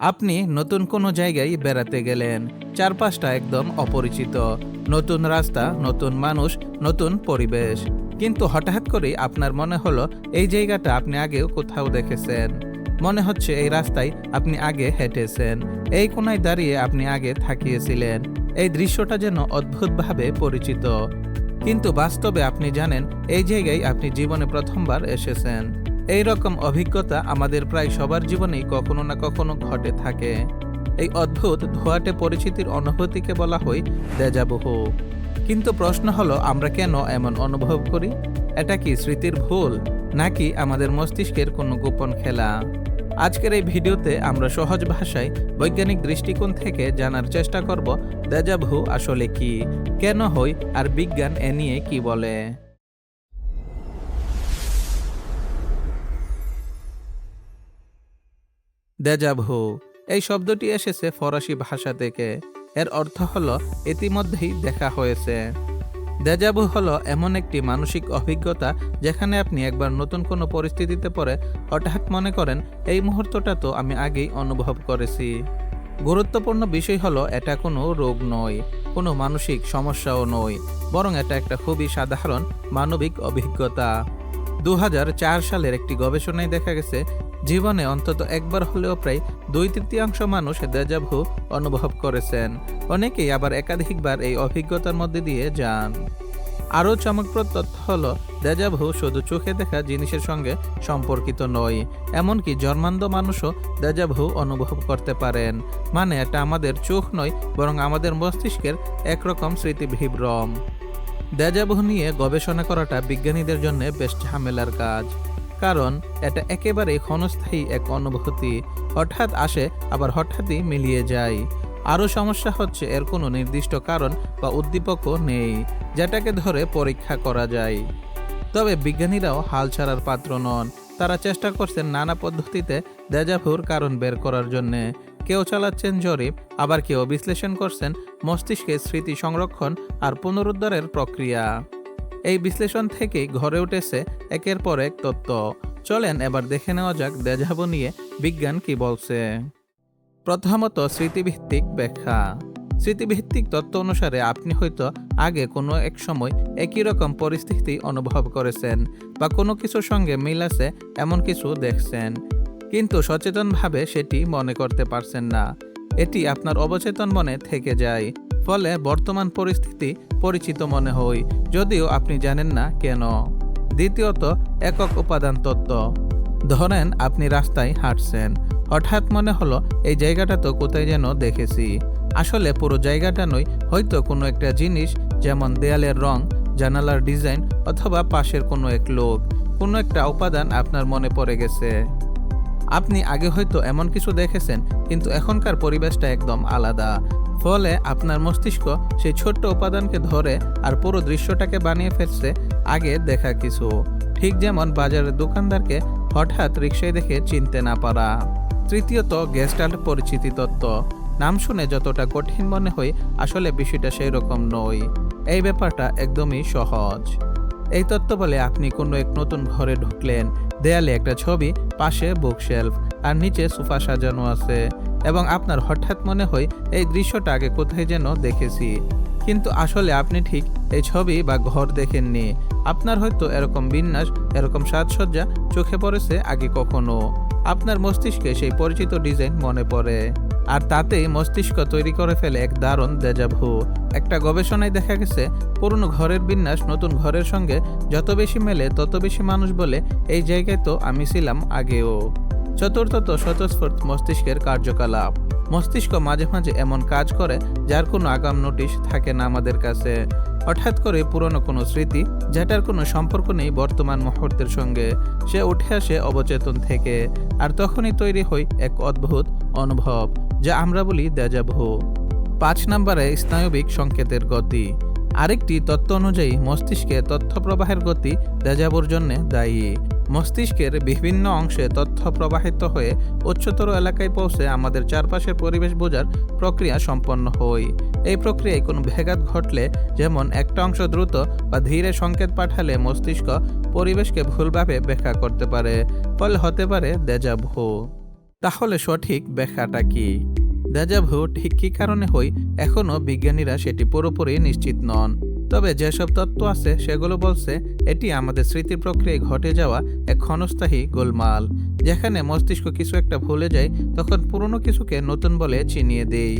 আপনি নতুন কোনো জায়গায় বেড়াতে গেলেন, চারপাশটা একদম অপরিচিত, নতুন রাস্তা, নতুন মানুষ, নতুন পরিবেশ। কিন্তু হঠাৎ করেই আপনার মনে হলো এই জায়গাটা আপনি আগেও কোথাও দেখেছেন। মনে হচ্ছে এই রাস্তায় আপনি আগে হেঁটেছেন, এই কোনায় দাঁড়িয়ে আপনি আগে থাকিয়েছিলেন, এই দৃশ্যটা যেন অদ্ভুতভাবে পরিচিত। কিন্তু বাস্তবে আপনি জানেন এই জায়গায় আপনি জীবনে প্রথমবার এসেছেন। এই রকম অভিজ্ঞতা আমাদের প্রায় সবার জীবনেই কখনো না কখনো ঘটে থাকে। এই অদ্ভুত ধোয়াটে পরিচিতির অনুভূতিকে বলা হয় দেজাবহু কিন্তু প্রশ্ন হলো, আমরা কেন এমন অনুভব করি? এটা কি স্মৃতির ভুল, নাকি আমাদের মস্তিষ্কের কোনো গোপন খেলা? আজকের এই ভিডিওতে আমরা সহজ ভাষায় বৈজ্ঞানিক দৃষ্টিকোণ থেকে জানার চেষ্টা করব দেজাভু আসলে কি, কেন হয়, আর বিজ্ঞান এ নিয়ে কি বলে। দেজাভু এই শব্দটি এসেছে ফরাসি ভাষা থেকে। এর অর্থ হলো, ইতিমধ্যেই দেখা হয়েছে। দেজাভু হলো এমন একটি মানসিক অভিজ্ঞতা যেখানে আপনি একবার নতুন কোনো পরিস্থিতিতে পড়ে হঠাৎ মনে করেন, এই মুহূর্তটা তো আমি আগেই অনুভব করেছি। গুরুত্বপূর্ণ বিষয় হলো, এটা কোনো রোগ নয়, কোনো মানসিক সমস্যাও নয়, বরং এটা একটা খুবই সাধারণ মানবিক অভিজ্ঞতা। দু হাজার চার সালের একটি গবেষণায় দেখা গেছে জীবনে অন্তত একবার হলেও প্রায় দুই তৃতীয়াংশ মানুষ দেজাভু অনুভব করেছেন। অনেকেই আবার একাধিকবার এই অভিজ্ঞতার মধ্যে দিয়ে যান। আরও চমকপ্রদ তথ্য হল দেজাভু শুধু চোখে দেখা জিনিসের সঙ্গে সম্পর্কিত নয়, এমনকি জন্মান্ধ মানুষও দেজাভু অনুভব করতে পারেন। মানে এটা আমাদের চোখ নয়, বরং আমাদের মস্তিষ্কের একরকম স্মৃতিভিভ্রম দেজাভু নিয়ে গবেষণা করাটা বিজ্ঞানীদের জন্য বেশ ঝামেলার কাজ। কারণ এটা একেবারেই ক্ষণস্থায়ী এক অনুভূতি। হঠাৎ আসে, আবার হঠাৎই মিলিয়ে যায়। আরও সমস্যা হচ্ছে, এর কোনো নির্দিষ্ট কারণ বা উদ্দীপকও নেই, যেটাকে ধরে পরীক্ষা করা যায়। তবে বিজ্ঞানীরাও হাল ছাড়ার পাত্র নন। তারা চেষ্টা করছেন নানা পদ্ধতিতে দেজাভুর কারণ বের করার জন্যে। কেউ চালাচ্ছেন জরিপ, আবার কেউ বিশ্লেষণ করছেন মস্তিষ্কে স্মৃতি সংরক্ষণ আর পুনরুদ্ধারের প্রক্রিয়া। এই বিশ্লেষণ থেকেই ঘরে উঠেছে একের পর এক তত্ত্ব। চলেন এবার দেখে নেওয়া যাক দেজাভু নিয়ে বিজ্ঞান কি বলছে। প্রথমত স্মৃতিভিত্তিক ব্যাখ্যা। স্মৃতিভিত্তিক তত্ত্ব অনুসারে আপনি হয়তো আগে কোনো এক সময় একই রকম পরিস্থিতি অনুভব করেছেন বা কোনো কিছুর সঙ্গে মিল আছে এমন কিছু দেখছেন। কিন্তু সচেতনভাবে সেটি মনে করতে পারছেন না। এটি আপনার অবচেতন মনে থেকে যায়। ফলে বর্তমান পরিস্থিতি পরিচিত মনে হয়, যদিও আপনি জানেন না কেন। দ্বিতীয়ত, একক উপাদান তত্ত্ব। ধরেন আপনি রাস্তায় হাঁটছেন। হঠাৎ মনে হলো, এই জায়গাটা তো কোথায় যেন দেখেছি। আসলে পুরো জায়গাটা নয়, হয়তো কোনো একটা জিনিস, যেমন দেয়ালের রং, জানালার ডিজাইন, অথবা পাশের কোনো এক লোক। কোনো একটা উপাদান আপনার মনে পড়ে গেছে। আপনি আগে হয়তো এমন কিছু দেখেছেন, কিন্তু এখনকার পরিবেশটা একদম আলাদা। ফলে আপনার মস্তিষ্ক সেই ছোট্ট উপাদানকে ধরে আর পুরো দৃশ্যটাকে বানিয়ে ফেলছে আগে দেখা কিছু। ঠিক যেমন বাজারের দোকানদারকে হঠাৎ রিক্সায় দেখে চিনতে না পারা। তৃতীয়ত, গেস্টাল্ট পরিচিতি তত্ত্ব। নাম শুনে যতটা কঠিন মনে হয় আসলে বিষয়টা সেই রকম নয় এই ব্যাপারটা একদমই সহজ। এই তত্ত্ব বলে আপনি কোনো এক নতুন ঘরে ঢুকলেন, দেয়ালে একটা ছবি, পাশে বুকশেলফ। আর নিচে সোফা সাজানো আছে। এবং আপনার হঠাৎ মনে হয় এই দৃশ্যটা আগে কোথায় যেন দেখেছি। কিন্তু আসলে আপনি ঠিক এই ছবি বা ঘর দেখেননি। আপনার হয়তো এরকম বিন্যাস, এরকম সাজসজ্জা চোখে পড়েছে আগে কখনো। আপনার মস্তিষ্কে সেই পরিচিত ডিজাইন মনে পড়ে। আর তাতেই মস্তিষ্ক তৈরি করে ফেলে এক দারুণ দেজাভু একটা গবেষণায় দেখা গেছে, পুরনো ঘরের বিন্যাস নতুন ঘরের সঙ্গে যত বেশি মেলে তত বেশি মানুষ বলে, এই জায়গায় তো আমি ছিলাম আগেও। চতুর্থত স্বতঃস্ফূর্ত মস্তিষ্কের কার্যকলাপ। মস্তিষ্ক মাঝে মাঝে এমন কাজ করে যার কোনো আগাম নোটিশ থাকে না আমাদের কাছে। হঠাৎ করে পুরনো কোনো স্মৃতি, যেটার কোনো সম্পর্ক নেই বর্তমান মুহূর্তের সঙ্গে, সে উঠে আসে অবচেতন থেকে। আর তখনই তৈরি হয় এক অদ্ভুত অনুভব, যা আমরা বলি দেজাভু পাঁচ নম্বরে স্নায়বিক সংকেতের গতি। আরেকটি তত্ত্ব অনুযায়ী মস্তিষ্কে তথ্য প্রবাহের গতি দেজাবুর জন্য দায়ী। মস্তিষ্কের বিভিন্ন অংশে তথ্য প্রবাহিত হয়ে উচ্চতর এলাকায় পৌঁছে আমাদের চারপাশের পরিবেশ বোঝার প্রক্রিয়া সম্পন্ন হয় এই প্রক্রিয়ায় কোনো ভেগাত ঘটলে যেমন একটা অংশ দ্রুত বা ধীরে সংকেত পাঠালে মস্তিষ্ক পরিবেশকে ভুলভাবে ব্যাখ্যা করতে পারে, ফলে হতে পারে দেজাভু তাহলে সঠিক ব্যাখ্যাটা কি? দেজাভু ঠিক কী কারণে হই? এখনও বিজ্ঞানীরা সেটি পুরোপুরি নিশ্চিত নন। তবে যেসব তত্ত্ব আছে, সেগুলো বলছে এটি আমাদের স্মৃতি প্রক্রিয়ায় ঘটে যাওয়া এক ক্ষণস্থায়ী গোলমাল, যেখানে মস্তিষ্ক কিছু একটা ভুলে যায়, তখন পুরনো কিছুকে নতুন বলে চিনিয়ে দেই।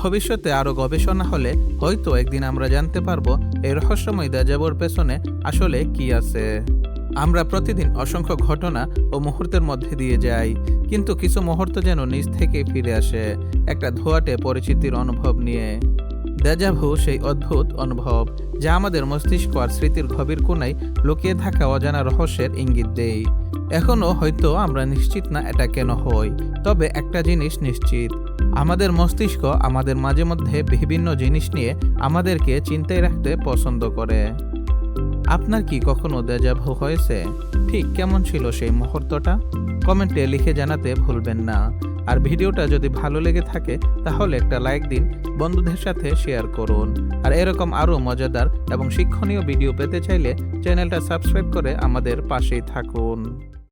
ভবিষ্যতে আরও গবেষণা হলে হয়তো একদিন আমরা জানতে পারব এই রহস্যময় দেজাবুর পেছনে আসলে কি আছে। আমরা প্রতিদিন অসংখ্য ঘটনা ও মুহূর্তের মধ্যে দিয়ে যাই, কিন্তু কিছু মুহূর্ত যেন নিজ থেকে ফিরে আসে, একটা ধোয়াটে পরিচিতির অনুভব নিয়ে। দেজাভু সেই অদ্ভুত অনুভব, যা আমাদের মস্তিষ্ক আর স্মৃতির গভীর কোনায় লুকিয়ে থাকা অজানা রহস্যের ইঙ্গিত দেয়। এখনও হয়তো আমরা নিশ্চিত না এটা কেন হয়, তবে একটা জিনিস নিশ্চিত। আমাদের মস্তিষ্ক আমাদের মাঝে মধ্যে বিভিন্ন জিনিস নিয়ে আমাদেরকে চিন্তায় রাখতে পছন্দ করে। আপনার কি কখনো দেজাভু হয়েছে? ঠিক কেমন ছিল সেই মুহূর্তটা? কমেন্টে লিখে জানাতে ভুলবেন না। আর ভিডিওটা যদি ভালো লেগে থাকে, তাহলে একটা লাইক দিন, বন্ধুদের সাথে শেয়ার করুন। আর এরকম আরও মজাদার এবং শিক্ষণীয় ভিডিও পেতে চাইলে চ্যানেলটা সাবস্ক্রাইব করে আমাদের পাশেই থাকুন।